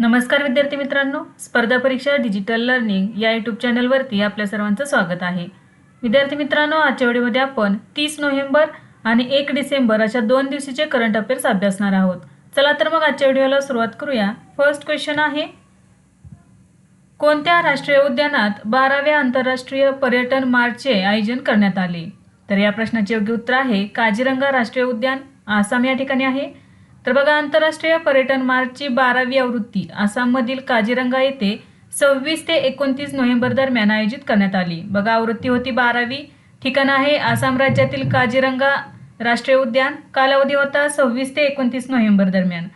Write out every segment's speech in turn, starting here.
नमस्कार विद्यार्थी मित्रांनो स्पर्धा परीक्षा डिजिटल लर्निंग या यूट्यूब चॅनलवरती आपल्या सर्वांचं स्वागत आहे. विद्यार्थी मित्रांनो आजच्या व्हिडिओमध्ये आपण तीस नोव्हेंबर आणि एक डिसेंबर अशा दोन दिवशीचे करंट अफेअर्स अभ्यासणार आहोत. चला तर मग आजच्या व्हिडिओला सुरुवात करूया. फर्स्ट क्वेश्चन आहे कोणत्या राष्ट्रीय उद्यानात बाराव्या आंतरराष्ट्रीय पर्यटन मार्चचे आयोजन करण्यात आले? तर या प्रश्नाचे योग्य उत्तर आहे काजीरंगा राष्ट्रीय उद्यान आसाम या ठिकाणी आहे. तर बघा आंतरराष्ट्रीय पर्यटन मार्चची बारावी आवृत्ती आसाममधील काजीरंगा येथे सव्वीस ते एकोणतीस नोव्हेंबर दरम्यान आयोजित करण्यात आली. बघा आवृत्ती होती बारावी. ठिकाण आहे आसाम राज्यातील काजीरंगा राष्ट्रीय उद्यान. कालावधी होता सव्वीस ते एकोणतीस नोव्हेंबर दरम्यान.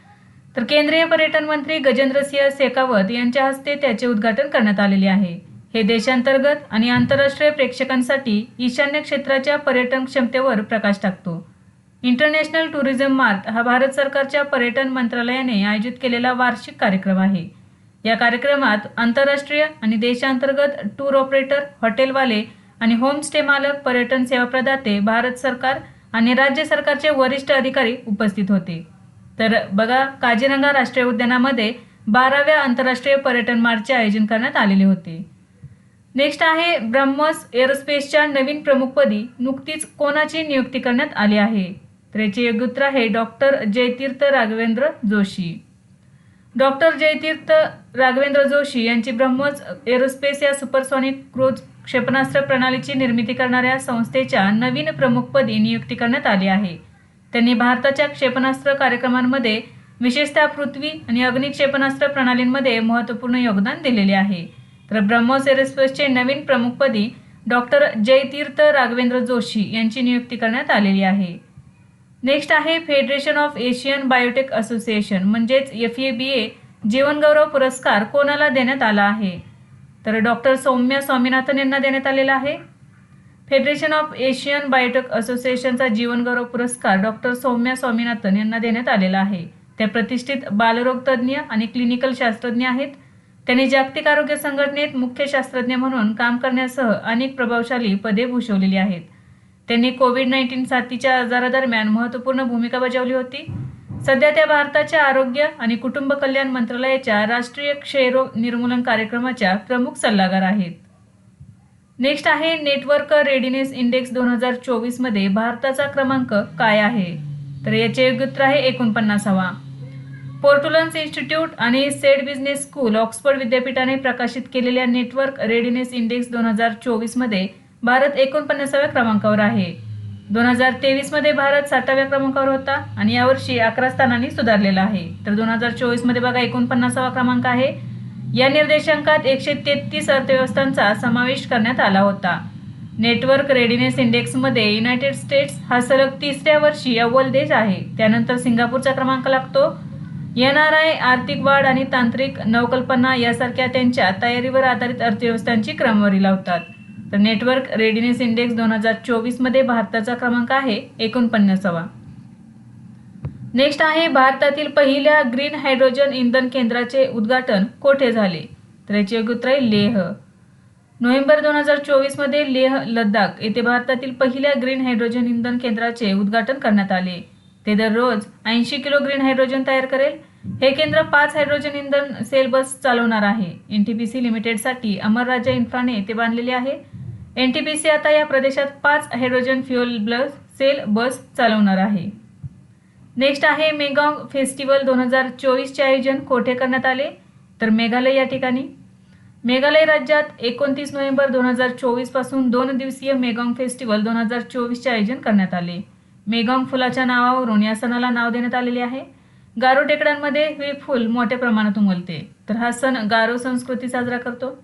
तर केंद्रीय पर्यटन मंत्री गजेंद्रसिंह शेखावत यांच्या हस्ते त्याचे उद्घाटन करण्यात आलेले आहे. हे देशांतर्गत आणि आंतरराष्ट्रीय प्रेक्षकांसाठी ईशान्य क्षेत्राच्या पर्यटन क्षमतेवर प्रकाश टाकतो. इंटरनॅशनल टुरिझम मार्थ हा भारत सरकारच्या पर्यटन मंत्रालयाने आयोजित केलेला वार्षिक कार्यक्रम आहे. या कार्यक्रमात आंतरराष्ट्रीय आणि देशांतर्गत टूर ऑपरेटर हॉटेलवाले आणि होमस्टे मालक पर्यटन सेवा प्रदाते भारत सरकार आणि राज्य सरकारचे वरिष्ठ अधिकारी उपस्थित होते. तर बघा काजीरंगा राष्ट्रीय उद्यानामध्ये बाराव्या आंतरराष्ट्रीय पर्यटन मार्चचे आयोजन करण्यात आलेले होते. नेक्स्ट आहे ब्रह्मस एअरस्पेसच्या नवीन प्रमुखपदी नुकतीच कोणाची नियुक्ती करण्यात आली आहे? त्याचे याचे आहे डॉक्टर जयतीर्थ राघवेंद्र जोशी. डॉक्टर जयतीर्थ राघवेंद्र जोशी यांची ब्रह्मोस एरोस्पेस या सुपरसॉनिक क्रूज क्षेपणास्त्र प्रणालीची निर्मिती करणाऱ्या संस्थेच्या नवीन प्रमुखपदी नियुक्ती करण्यात आली आहे. त्यांनी भारताच्या क्षेपणास्त्र कार्यक्रमांमध्ये विशेषतः पृथ्वी आणि अग्नी क्षेपणास्त्र प्रणालींमध्ये महत्त्वपूर्ण योगदान दिलेले आहे. तर ब्रह्मोस एरोस्पेसचे नवीन प्रमुखपदी डॉक्टर जयतीर्थ राघवेंद्र जोशी यांची नियुक्ती करण्यात आलेली आहे. नेक्स्ट आहे federation of Asian biotech association म्हणजेच एफ ए बी ए जीवनगौरव पुरस्कार कोणाला देण्यात आला आहे? तर डॉक्टर सौम्या स्वामीनाथन यांना देण्यात आलेला आहे. फेडरेशन ऑफ एशियन बायोटेक असोसिएशनचा जीवनगौरव पुरस्कार डॉक्टर सौम्या स्वामीनाथन यांना देण्यात आलेला आहे. त्या प्रतिष्ठित बालरोगतज्ञ आणि क्लिनिकल शास्त्रज्ञ आहेत. त्यांनी जागतिक आरोग्य संघटनेत मुख्य शास्त्रज्ञ म्हणून काम करण्यासह अनेक प्रभावशाली पदे भूषवलेली आहेत. त्यांनी कोविड नाईन्टीन साथीच्या आजारादरम्यान महत्त्वपूर्ण भूमिका बजावली होती. सध्या त्या भारताच्या आरोग्य आणि कुटुंब कल्याण मंत्रालयाच्या राष्ट्रीय क्षयरोग निर्मूलन कार्यक्रमाच्या प्रमुख सल्लागार आहेत. नेक्स्ट आहे नेटवर्क रेडिनेस इंडेक्स दोन हजार चोवीसमध्ये भारताचा क्रमांक काय आहे? तर याचे योग्य उत्तर आहे एकोणपन्नासावा. पोर्टुलन्स इन्स्टिट्यूट आणि सेड बिझनेस स्कूल ऑक्सफर्ड विद्यापीठाने प्रकाशित केलेल्या नेटवर्क रेडिनेस इंडेक्स दोन हजार चोवीसमध्ये भारत एकोणपन्नासाव्या क्रमांकावर आहे. दोन हजार तेवीसमध्ये भारत साठाव्या क्रमांकावर होता आणि यावर्षी अकरा स्थानांनी सुधारलेला आहे. तर दोन हजार चोवीसमध्ये बघा एकोणपन्नासावा क्रमांक आहे. या निर्देशांकात एकशे तेहतीस अर्थव्यवस्थांचा समावेश करण्यात आला होता. नेटवर्क रेडिनेस इंडेक्समध्ये युनायटेड स्टेट्स हा सलग तिसऱ्या वर्षी अव्वल देश आहे. त्यानंतर सिंगापूरचा क्रमांक लागतो. एन आर आय आर्थिक वाढ आणि तांत्रिक नवकल्पना यासारख्या त्यांच्या तयारीवर आधारित अर्थव्यवस्थांची क्रमवारी लावतात. तर नेटवर्क रेडिनेस इंडेक्स दोन हजार चोवीसमध्ये भारताचा क्रमांक आहे एकोणपन्नासावा. नेक्स्ट आहे भारतातील पहिल्या ग्रीन हायड्रोजन इंधन केंद्राचे उद्घाटन कोठे झाले? तर याचे योग्य उत्तर आहे लेह. नोव्हेंबर दोन हजार चोवीसमध्ये लेह लद्दाख येथे भारतातील पहिल्या ग्रीन हायड्रोजन इंधन केंद्राचे उद्घाटन करण्यात आले. ते दररोज ऐंशी किलो ग्रीन हायड्रोजन तयार करेल. हे केंद्र पाच हायड्रोजन इंधन सेल बस चालवणार आहे. एन टी पी सी लिमिटेडसाठी अमर राजा इन्फ्राने ते बांधलेले आहे. एन टी पी सी आता या प्रदेशात पाच हायड्रोजन फ्युएल ब्लस सेल बस चालवणार आहे. नेक्स्ट आहे मेगाँग फेस्टिवल दोन हजार चोवीसचे आयोजन कोठे करण्यात आले? तर मेघालय या ठिकाणी. मेघालय राज्यात एकोणतीस नोव्हेंबर दोन हजार चोवीसपासून दोन दिवसीय मेगाँग फेस्टिवल दोन हजार चोवीसचे आयोजन करण्यात आले. मेगाँग फुलाच्या नावावरून या सणाला नाव देण्यात आलेले आहे. गारो टेकड्यांमध्ये हे फुल मोठ्या प्रमाणात उमलते. तर हा सण गारो संस्कृती साजरा करतो.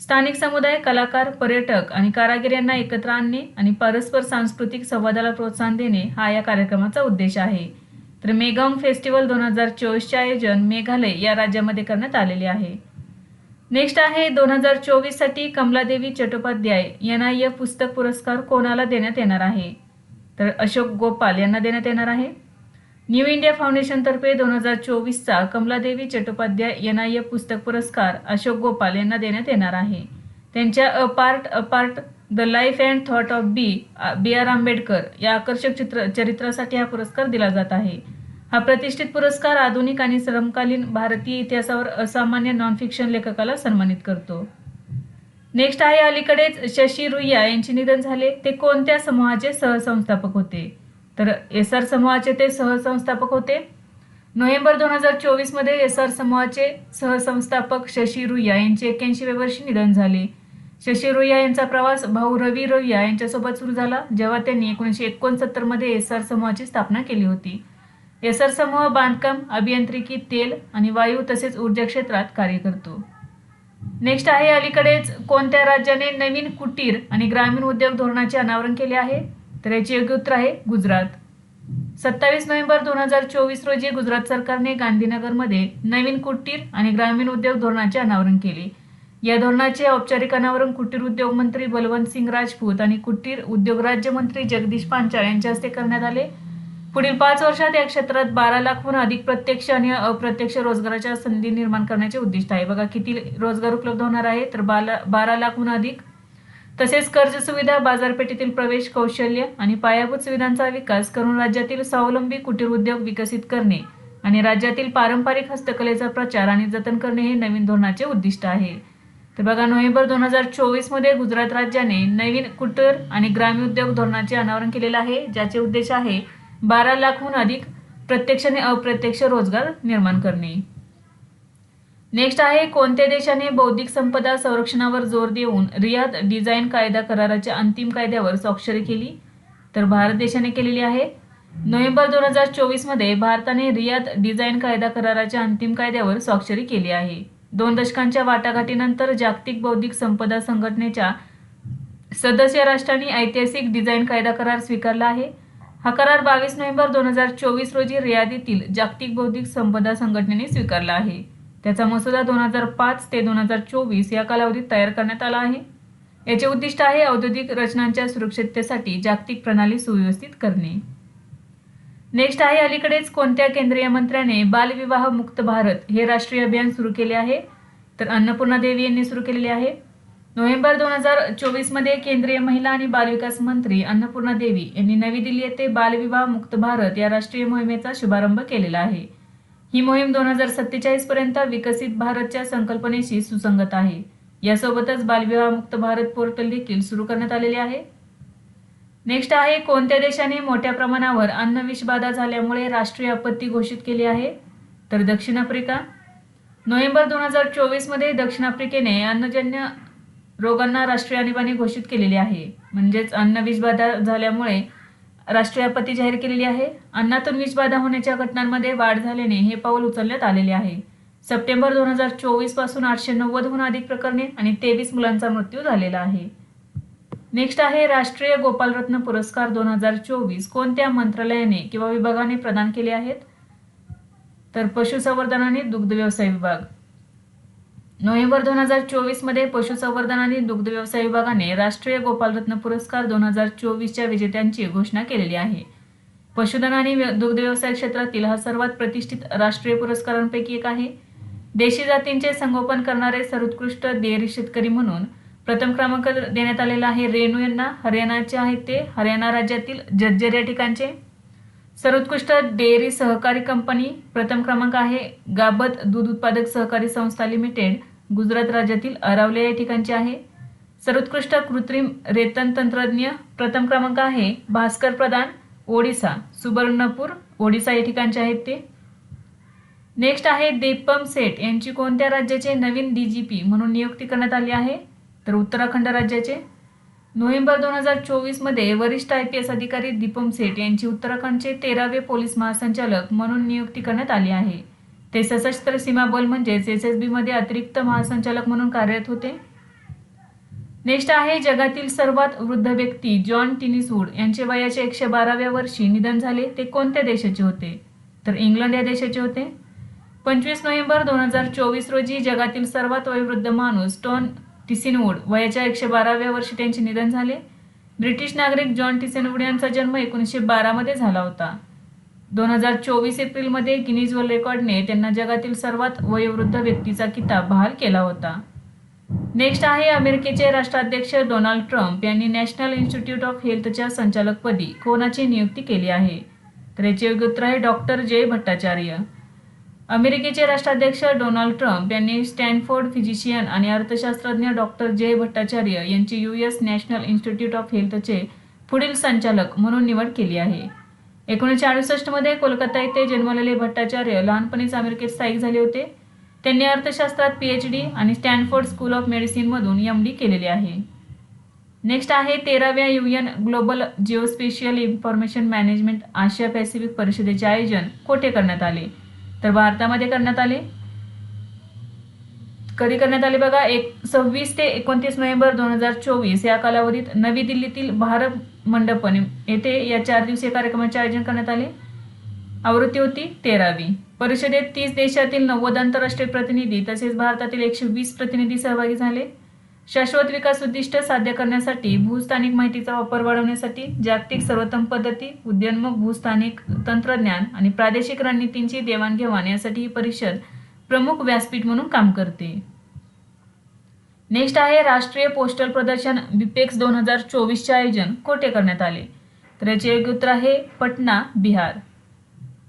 स्थानिक समुदाय कलाकार पर्यटक आणि कारागीर यांना एकत्र आणणे आणि परस्पर सांस्कृतिक संवादाला प्रोत्साहन देणे हा या कार्यक्रमाचा उद्देश आहे. तर मेगाँग फेस्टिवल दोन हजार चोवीसचे आयोजन मेघालय या राज्यामध्ये करण्यात आलेले आहे. नेक्स्ट आहे दोन हजार चोवीससाठी कमलादेवी चट्टोपाध्याय एन आय पुस्तक पुरस्कार कोणाला देण्यात येणार आहे? तर अशोक गोपाल यांना देण्यात येणार आहे. न्यू इंडिया फाउंडेशनतर्फे दोन हजार चोवीसचा कमलादेवी चट्टोपाध्याय एन पुस्तक पुरस्कार अशोक गोपाल यांना देण्यात येणार आहे. त्यांच्या a part a part the life and thought of B B R Ambedkar या आकर्षक चित्र चरित्रासाठी हा पुरस्कार दिला जात आहे. हा प्रतिष्ठित पुरस्कार आधुनिक आणि समकालीन भारतीय इतिहासावर असामान्य नॉन फिक्शन लेखकाला सन्मानित करतो. नेक्स्ट आहे अलीकडेच शशी रुईया यांचे निधन झाले. ते कोणत्या समूहाचे सहसंस्थापक होते? तर एस आर समूहाचे ते सहसंस्थापक होते. नोव्हेंबर दोन हजार चोवीसमध्ये एस आर समूहाचे सहसंस्थापक शशी रुईया यांचे एक्क्याऐंशीव्या वर्षी निधन झाले. शशी रुईया यांचा प्रवास भाऊ रवी रुईया यांच्यासोबत सुरू झाला जेव्हा त्यांनी एकोणीसशे एकोणसत्तरमध्ये एस आर समूहाची स्थापना केली होती. एस आर समूह बांधकाम अभियांत्रिकी तेल आणि वायू तसेच ऊर्जा क्षेत्रात कार्य करतो. नेक्स्ट आहे अलीकडेच कोणत्या राज्याने नवीन कुटीर आणि ग्रामीण उद्योग धोरणाचे अनावरण केले आहे? तर याचे योग्य उत्तर आहे गुजरात. सत्तावीस नोव्हेंबर दोन हजार चोवीस रोजी गुजरात सरकारने गांधीनगरमध्ये नवीन कुटीर आणि ग्रामीण उद्योग धोरणाचे अनावरण केले. या धोरणाचे औपचारिक अनावरण कुटीर उद्योग मंत्री बलवंत सिंग राजपूत आणि कुटीर उद्योग राज्यमंत्री जगदीश पांचाळ यांच्या हस्ते करण्यात आले. पुढील पाच वर्षात या क्षेत्रात बारा लाखहून अधिक प्रत्यक्ष आणि अप्रत्यक्ष रोजगाराच्या संधी निर्माण करण्याचे उद्दिष्ट आहे. बघा किती रोजगार उपलब्ध होणार आहे? तर बारा बारा लाखहून अधिक तसेच कर्ज सुविधा बाजारपेठेतील प्रवेश कौशल्य आणि पायाभूत सुविधांचा विकास करून राज्यातील स्वावलंबी कुटीर उद्योग विकसित करणे आणि राज्यातील पारंपरिक हस्तकलेचा प्रचार आणि जतन करणे हे नवीन धोरणाचे उद्दिष्ट आहे. तर बघा नोव्हेंबर दोन हजार चोवीसमध्ये गुजरात राज्याने नवीन कुटीर आणि ग्रामीण उद्योग धोरणाचे अनावरण केलेले आहे ज्याचे उद्देश आहे बारा लाखहून अधिक प्रत्यक्ष आणि अप्रत्यक्ष रोजगार निर्माण करणे. नेक्स्ट आहे कोणत्या देशाने बौद्धिक संपदा संरक्षणावर जोर देऊन रियाद डिझाईन कायदा कराराच्या अंतिम कायद्यावर स्वाक्षरी केली? तर भारत देशाने केलेली आहे. नोव्हेंबर दोन हजार चोवीसमध्ये भारताने रियाद डिझाईन कायदा कराराच्या अंतिम कायद्यावर स्वाक्षरी केली आहे. दोन दशकांच्या वाटाघाटीनंतर जागतिक बौद्धिक संपदा संघटनेच्या सदस्य राष्ट्रांनी ऐतिहासिक डिझाईन कायदा करार स्वीकारला आहे. हा करार बावीस नोव्हेंबर दोन हजार चोवीस रोजी रियादीतील जागतिक बौद्धिक संपदा संघटनेने स्वीकारला आहे. त्याचा मसुदा दोन हजार पाच ते दोन हजार चोवीस या कालावधीत तयार करण्यात आला आहे. याचे उद्दिष्ट आहे औद्योगिक रचनांच्या सुरक्षिततेसाठी जागतिक प्रणाली सुव्यवस्थित करणे. नेक्स्ट आहे अलीकडेच कोणत्या केंद्रीय मंत्र्याने बालविवाह मुक्त भारत हे राष्ट्रीय अभियान सुरू केले आहे? तर अन्नपूर्णा देवी यांनी सुरू केलेले आहे. नोव्हेंबर दोन हजार चोवीसमध्ये केंद्रीय महिला आणि बालविकास मंत्री अन्नपूर्णा देवी यांनी नवी दिल्ली येथे बालविवाह मुक्त भारत या राष्ट्रीय मोहिमेचा शुभारंभ केलेला आहे. ही मोहीम दोन हजार सत्तेचाळीस पर्यंत विकसित भारतच्या संकल्पनेशी सुसंगत आहे. यासोबतच बालविवाह मुक्त भारत पोर्टल देखील सुरू करण्यात आलेले आहे. नेक्स्ट आहे कोणत्या देशाने मोठ्या प्रमाणावर अन्न विषबाधा झाल्यामुळे राष्ट्रीय आपत्ती घोषित केली आहे? तर दक्षिण आफ्रिका. नोव्हेंबर दोन हजार चोवीसमध्ये दक्षिण आफ्रिकेने अन्नजन्य रोगांना राष्ट्रीय आणीबाणी घोषित केलेली आहे. म्हणजेच अन्न विषबाधा झाल्यामुळे राष्ट्रीय आपत्ती जाहीर केलेली आहे. अन्नातून विषबाधा होण्याच्या घटनांमध्ये वाढ झाल्याने हे पाऊल उचलण्यात आलेले आहे. सप्टेंबर दोन हजार चोवीसपासून आठशे नव्वदहून अधिक प्रकरणे आणि तेवीस मुलांचा मृत्यू झालेला आहे. नेक्स्ट आहे राष्ट्रीय गोपालरत्न पुरस्कार दोन हजार चोवीस. कोणत्या मंत्रालयाने किंवा विभागाने प्रदान केले आहेत? तर पशुसंवर्धन आणि दुग्ध व्यवसाय विभाग. नोव्हेंबर दोन हजार चोवीसमध्ये पशुसंवर्धन आणि दुग्ध व्यवसाय विभागाने राष्ट्रीय गोपालरत्न पुरस्कार दोन हजार चोवीसच्या विजेत्यांची घोषणा केलेली आहे. पशुधन आणि दुग्ध व्यवसाय क्षेत्रातील हा सर्वात प्रतिष्ठित राष्ट्रीय पुरस्कारांपैकी एक आहे. देशी जातींचे संगोपन करणारे सर्वोत्कृष्ट डेअरी शेतकरी म्हणून प्रथम क्रमांक देण्यात आलेला आहे रेणू यांना. हरियाणाचे आहेत ते. हरियाणा राज्यातील जज्जर या ठिकाणचे. सर्वोत्कृष्ट डेअरी सहकारी कंपनी. प्रथम क्रमांक आहे गाबत दूध उत्पादक सहकारी संस्था लिमिटेड. गुजरात राज्यातील अरावले या ठिकाणचे आहे. सर्वोत्कृष्ट कृत्रिम रेतन तंत्रज्ञ प्रथम क्रमांक आहे भास्कर प्रधान ओडिसा. सुबर्णपूर ओडिसा या ठिकाणचे आहेत ते. नेक्स्ट आहे दीपम सेठ यांची कोणत्या राज्याचे नवीन डी जी पी म्हणून नियुक्ती करण्यात आली आहे? तर उत्तराखंड राज्याचे. नोव्हेंबर दोन हजार चोवीसमध्ये वरिष्ठ आय पी एस अधिकारी दीपम सेठ यांची उत्तराखंडचे तेरावे पोलीस महासंचालक म्हणून नियुक्ती करण्यात आली आहे. ते सशस्त्र सीमा बल म्हणजेच एस एस बीमध्ये अतिरिक्त महासंचालक म्हणून कार्यरत होते. नेक्स्ट आहे जगातील सर्वात वृद्ध व्यक्ती जॉन टिनिसवूड. यांचे वयाचे एकशे बाराव्या वर्षी निधन झाले. ते कोणत्या देशाचे होते? तर इंग्लंड या देशाचे होते. पंचवीस नोव्हेंबर दोन हजार चोवीस रोजी जगातील सर्वात वयोवृद्ध माणूस टॉन टिसिनवूड वयाच्या एकशे बाराव्या वर्षी त्यांचे निधन झाले. ब्रिटिश नागरिक जॉन टिसेनवूड यांचा जन्म एकोणीसशे बारामध्ये झाला होता. दोन हजार चोवीस एप्रिलमध्ये गिनीज वर्ल्ड रेकॉर्डने त्यांना जगातील सर्वात वयोवृद्ध व्यक्तीचा किताब बहाल केला होता. नेक्स्ट आहे अमेरिकेचे राष्ट्राध्यक्ष डोनाल्ड ट्रम्प यांनी नॅशनल इन्स्टिट्यूट ऑफ हेल्थच्या संचालकपदी कोणाची नियुक्ती केली आहे? तर याचे योग्य उत्तर आहे डॉक्टर जय भट्टाचार्य. अमेरिकेचे राष्ट्राध्यक्ष डोनाल्ड ट्रम्प यांनी स्टॅनफोर्ड फिजिशियन आणि अर्थशास्त्रज्ञ डॉक्टर जय भट्टाचार्य यांची U S national institute of हेल्थचे पुढील संचालक म्हणून निवड केली आहे. एकोणीसशे अडुसष्टमध्ये कोलकाता येथे जन्मलेले भट्टाचार्य लहानपणीच अमेरिकेत स्थायिक झाले होते. त्यांनी अर्थशास्त्रात पी एच डी आणि स्टॅनफोर्ड स्कूल ऑफ मेडिसिनमधून एम डी केलेले आहे. नेक्स्ट आहे तेराव्या UN global geospatial information management Asia Pacific परिषदेचे आयोजन कोठे करण्यात आले? तर भारतामध्ये करण्यात आले. कधी करण्यात आले बघा? एक सव्वीस ते एकोणतीस नोव्हेंबर दोन हजार चोवीस या कालावधीत नवी दिल्लीतील भारत मंडपन. येथे या चार दिवसीय कार्यक्रमाचे आयोजन करण्यात आले. आवृत्ती होती तेरावी. परिषदेत तीस देशातील नव्वद आंतरराष्ट्रीय प्रतिनिधी तसेच भारतातील एकशे वीस प्रतिनिधी सहभागी झाले. शाश्वत विकास उद्दिष्ट साध्य करण्यासाठी भूस्थानिक माहितीचा वापर वाढवण्यासाठी जागतिक सर्वोत्तम पद्धती उद्योन्मुख भूस्थानिक तंत्रज्ञान आणि प्रादेशिक रणनीतींची देवाणघेवाण यासाठी ही परिषद प्रमुख व्यासपीठ म्हणून काम करते. नेक्स्ट आहे राष्ट्रीय पोस्टल प्रदर्शन बिपेक्स दोन हजार चोवीसचे आयोजन कोठे करण्यात आले? तर याचे योग्य उत्तर आहे पटना बिहार.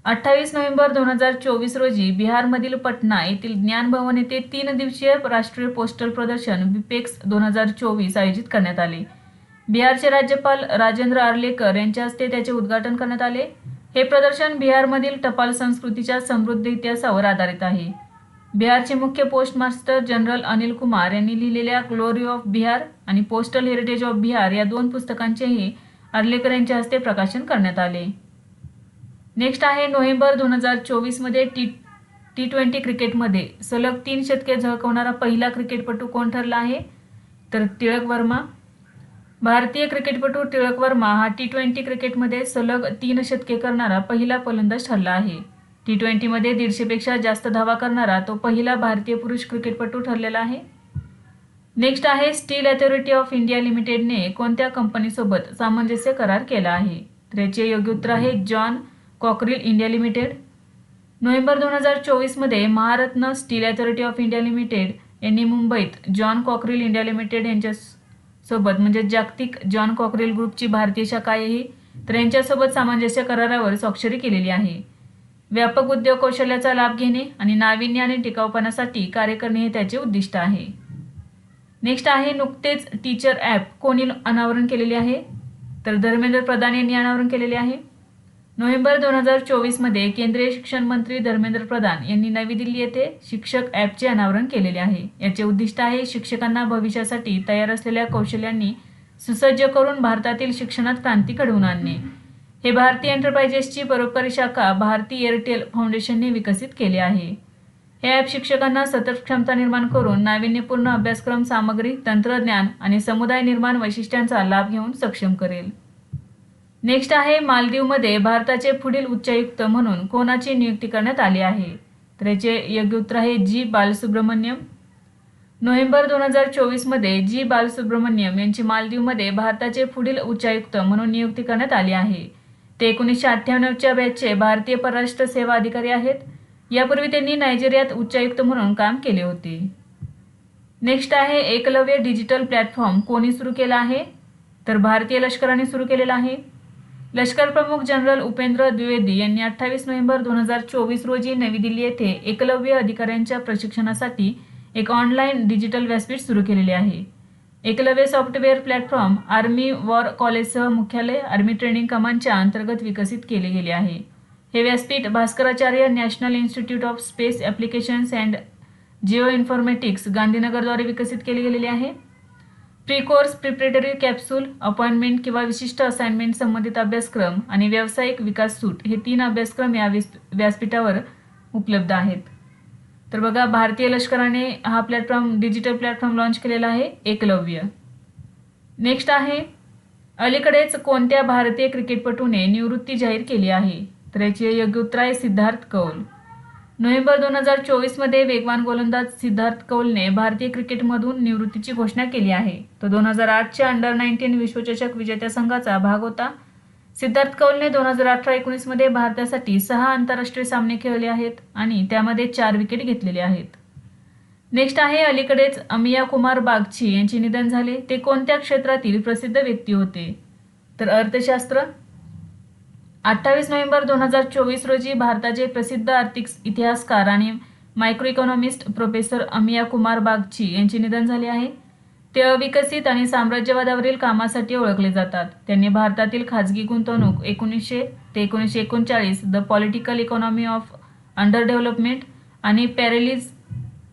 अठ्ठावीस नोव्हेंबर दोन हजार चोवीस रोजी बिहारमधील पटना येथील ज्ञान भवन येथे तीन दिवसीय राष्ट्रीय पोस्टल प्रदर्शन बिपेक्स दोन हजार चोवीस आयोजित करण्यात आले. बिहारचे राज्यपाल राजेंद्र आर्लेकर यांच्या हस्ते त्याचे उद्घाटन करण्यात आले. हे प्रदर्शन बिहारमधील टपाल संस्कृतीच्या समृद्ध इतिहासावर आधारित आहे. बिहारचे मुख्य post master general Anil Kumar यांनी लिहिलेल्या ग्लोरी ऑफ बिहार आणि पोस्टल हेरिटेज ऑफ बिहार या दोन पुस्तकांचेही अर्लेकर यांच्या हस्ते प्रकाशन करण्यात आले. नेक्स्ट आहे नोव्हेंबर दोन हजार चोवीसमध्ये टी टी ट्वेंटी क्रिकेटमध्ये सलग तीन शतके झळकवणारा पहिला क्रिकेटपटू कोण ठरला आहे? तर टिळक वर्मा. भारतीय क्रिकेटपटू टिळक वर्मा हा टी ट्वेंटी क्रिकेटमध्ये सलग तीन शतके करणारा पहिला फलंदाज ठरला आहे. टी ट्वेंटीमध्ये दीडशेपेक्षा जास्त धावा करणारा तो पहिला भारतीय पुरुष क्रिकेटपटू ठरलेला आहे. नेक्स्ट आहे स्टील अथॉरिटी ऑफ इंडिया लिमिटेडने कोणत्या कंपनीसोबत सामंजस्य करार केला आहे? तर याचे योग्य उत्तर आहे John Cockerill India limited November दोन हजार चोवीसमध्ये Maharatna steel authority of India limited यांनी मुंबईत जॉन कॉक्रिल इंडिया लिमिटेड यांच्या सोबत म्हणजे जागतिक जॉन कॉक्रिल ग्रुपची भारतीय शाखा आहे तर यांच्यासोबत सामंजस्य करारावर स्वाक्षरी केलेली आहे. व्यापक उद्योग कौशल्याचा लाभ घेणे आणि नाविन्य आणि टिकाऊपणासाठी कार्य करणे हे त्याचे उद्दिष्ट आहे. नेक्स्ट आहे नुकतेच टीचर ॲप कोणी अनावरण केलेले आहे? तर धर्मेंद्र प्रधान यांनी अनावरण केलेले आहे. नोव्हेंबर दोन हजार चोवीसमध्ये केंद्रीय शिक्षण मंत्री धर्मेंद्र प्रधान यांनी नवी दिल्ली येथे शिक्षक ॲपचे अनावरण केलेले आहे. याचे उद्दिष्ट आहे शिक्षकांना भविष्यासाठी तयार असलेल्या कौशल्यांनी सुसज्ज करून भारतातील शिक्षणात क्रांती घडवून आणणे. हे भारतीय एंटरप्राइजेसची परोपकारी शाखा भारती एअरटेल फाउंडेशनने विकसित केले आहे. हे ॲप शिक्षकांना सतत क्षमता निर्माण करून नाविन्यपूर्ण अभ्यासक्रम सामग्री तंत्रज्ञान आणि समुदाय निर्माण वैशिष्ट्यांचा लाभ घेऊन सक्षम करेल. नेक्स्ट आहे मालदीवमध्ये भारताचे पुढील उच्चायुक्त म्हणून कोणाची नियुक्ती करण्यात आली आहे? तर याचे योग्य उत्तर आहे जी. बालसुब्रमण्यम. नोव्हेंबर दोन हजार चोवीसमध्ये जी. बालसुब्रमण्यम यांची मालदीवमध्ये भारताचे पुढील उच्चायुक्त म्हणून नियुक्ती करण्यात आली आहे. ते एकोणीसशे अठ्ठ्याण्णवच्या बॅचचे भारतीय परराष्ट्र सेवा अधिकारी आहेत. यापूर्वी त्यांनी नायजेरियात उच्चायुक्त म्हणून काम केले होते. नेक्स्ट आहे एकलव्य डिजिटल प्लॅटफॉर्म कोणी सुरू केला आहे? तर भारतीय लष्कराने सुरू केलेला आहे. लष्कर प्रमुख जनरल उपेंद्र द्विवेदी यांनी अठ्ठावीस नोव्हेंबर दोन हजार चोवीस रोजी नवी दिल्ली येथे एकलव्य अधिकाऱ्यांच्या प्रशिक्षणासाठी एक ऑनलाईन डिजिटल व्यासपीठ सुरू केलेले आहे. Eklavya software platform army war कॉलेजसह मुख्यालय आर्मी ट्रेनिंग कमांडच्या अंतर्गत विकसित केले गेले आहे. हे व्यासपीठ Bhaskaracharya national institute of space applications and geoinformatics गांधीनगरद्वारे विकसित केले गेलेले आहे. Pre course preparatory capsule appointment किंवा विशिष्ट असाइनमेंट संबंधित अभ्यासक्रम आणि व्यावसायिक विकास सूट हे तीन अभ्यासक्रम या व्यास व्यासपीठावर उपलब्ध आहेत. तर बघा भारतीय लष्कराने हा प्लॅटफॉर्म डिजिटल प्लॅटफॉर्म लॉन्च केलेला आहे एकलव्य. नेक्स्ट आहे अलीकडेच कोणत्या भारतीय क्रिकेटपटूने निवृत्ती जाहीर केली आहे? तर याचे योग्य उत्तर आहे सिद्धार्थ कौल. नोव्हेंबर दोन हजार चोवीसमध्ये वेगवान गोलंदाज सिद्धार्थ कौलने भारतीय क्रिकेटमधून निवृत्तीची घोषणा केली आहे. तो दोन हजार आठच्या अंडर नाईन्टीन विश्वचषक विजेत्या संघाचा भाग होता. सिद्धार्थ कौलने दोन हजार अठरा एकोणीसमध्ये भारतासाठी सहा आंतरराष्ट्रीय सामने खेळले आहेत आणि त्यामध्ये चार विकेट घेतलेले आहेत. नेक्स्ट आहे अलीकडेच अमिया कुमार बागची यांचे निधन झाले. ते कोणत्या क्षेत्रातील प्रसिद्ध व्यक्ती होते? तर अर्थशास्त्र. अठ्ठावीस नोव्हेंबर दोन हजार चोवीस रोजी भारताचे प्रसिद्ध आर्थिक इतिहासकार आणि micro economist professor Amiya Kumar Bagchi यांचे निधन झाले आहे. ते अविकसित आणि साम्राज्यवादावरील कामासाठी ओळखले जातात. त्यांनी भारतातील खाजगी गुंतवणूक एकोणीसशे ते एकोणीसशे एकोणचाळीस the political economy of underdevelopment आणि पॅरेलिज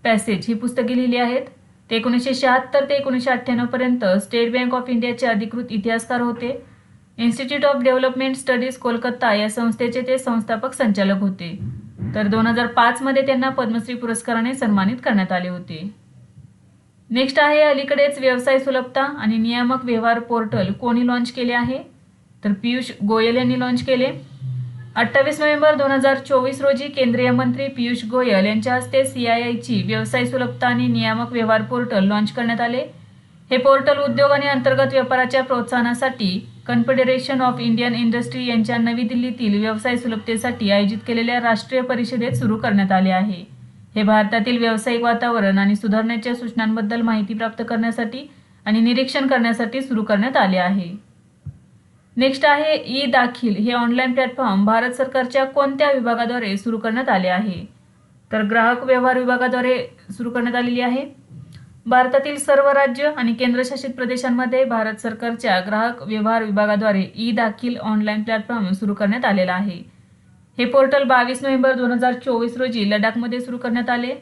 पॅसेज ही पुस्तके लिहिली आहेत. ते एकोणीसशे शहात्तर ते एकोणीसशे अठ्ठ्याण्णवपर्यंत स्टेट बँक ऑफ इंडियाचे अधिकृत इतिहासकार होते. Institute of development studies Kolkata या संस्थेचे ते संस्थापक संचालक होते. तर दोन हजार पाचमध्ये त्यांना पद्मश्री पुरस्काराने सन्मानित करण्यात आले होते. नेक्स्ट आहे अलीकडेच व्यवसाय सुलभता आणि नियामक व्यवहार पोर्टल. कोणी लॉन्च केले आहे? तर पियुष गोयल यांनी लॉन्च केले. अठ्ठावीस नोव्हेंबर दोन हजार चोवीस रोजी केंद्रीय मंत्री पियुष गोयल यांच्या हस्ते सी आय आयची व्यवसाय सुलभता आणि नियामक व्यवहार पोर्टल लॉन्च करण्यात आले. हे पोर्टल उद्योग आणि अंतर्गत व्यापाराच्या प्रोत्साहनासाठी कन्फेडरेशन ऑफ इंडियन इंडस्ट्री यांच्या नवी दिल्लीतील व्यवसाय सुलभतेसाठी आयोजित केलेल्या राष्ट्रीय परिषदेत सुरू करण्यात आले आहे. हे भारतातील व्यावसायिक वातावरण आणि सुधारण्याच्या सूचनांबद्दल माहिती प्राप्त करण्यासाठी आणि निरीक्षण करण्यासाठी सुरू करण्यात आले आहे. नेक्स्ट आहे ई दाखील हे ऑनलाईन प्लॅटफॉर्म भारत सरकारच्या कोणत्या विभागाद्वारे सुरू करण्यात आले आहे? तर ग्राहक व्यवहार विभागाद्वारे सुरू करण्यात आलेली आहे. भारतातील सर्व राज्य आणि केंद्रशासित प्रदेशांमध्ये भारत सरकारच्या ग्राहक व्यवहार विभागाद्वारे ई दाखील ऑनलाईन प्लॅटफॉर्म सुरू करण्यात आलेला आहे. हे पोर्टल बावीस नोव्हेंबर दोन हजार चोवीस रोजी लडाखमध्ये सुरू करण्यात आले.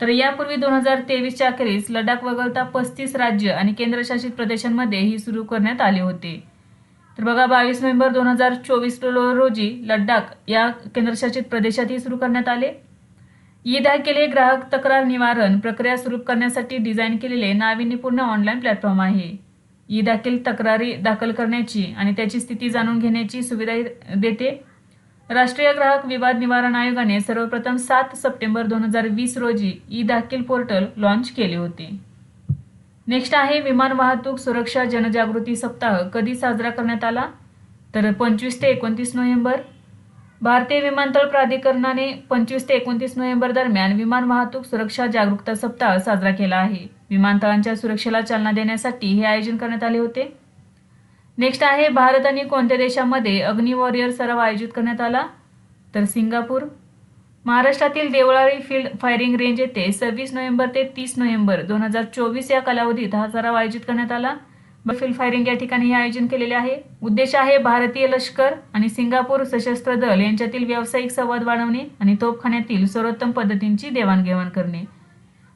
तर यापूर्वी दोन हजार तेवीसच्या अखेरीस लडाख वगळता पस्तीस राज्य आणि केंद्रशासित प्रदेशांमध्ये ही सुरू करण्यात आले होते. तर बघा बावीस नोव्हेंबर दोन हजार चोवीस रोजी लडाख या केंद्रशासित प्रदेशातही सुरू करण्यात आले. ई केले हे ग्राहक तक्रार निवारण प्रक्रिया सुरू करण्यासाठी डिझाईन केलेले नाविन्यपूर्ण ऑनलाईन प्लॅटफॉर्म आहे. ई तक्रारी दाखल करण्याची आणि त्याची स्थिती जाणून घेण्याची सुविधा देते. राष्ट्रीय ग्राहक विवाद निवारण आयोगाने सर्वप्रथम सात सप्टेंबर दोन हजार वीस रोजी ई दाखील पोर्टल लॉन्च केले होते. नेक्स्ट आहे विमान वाहतूक सुरक्षा जनजागृती सप्ताह. कधी साजरा करण्यात आला? तर पंचवीस ते एकोणतीस नोव्हेंबर. भारतीय विमानतळ प्राधिकरणाने पंचवीस ते एकोणतीस नोव्हेंबर दरम्यान विमान वाहतूक सुरक्षा जागरूकता सप्ताह साजरा केला आहे. विमानतळांच्या सुरक्षेला चालना देण्यासाठी हे आयोजन करण्यात आले होते. नेक्स्ट आहे भारत आणि कोणत्या देशामध्ये अग्नी वॉरियर सराव आयोजित करण्यात आला? तर सिंगापूर. महाराष्ट्रातील देवळाळी फील्ड फायरिंग रेंज येथे सव्वीस नोव्हेंबर ते तीस नोव्हेंबर दोन हजार चोवीस या कालावधीत हा सराव आयोजित करण्यात आला. फील्ड फायरिंग या ठिकाणी हे आयोजन केलेले आहे. उद्देश आहे भारतीय लष्कर आणि सिंगापूर सशस्त्र दल यांच्यातील व्यावसायिक संवाद वाढवणे आणि तोफखान्यातील सर्वोत्तम पद्धतींची देवाणघेवाण करणे.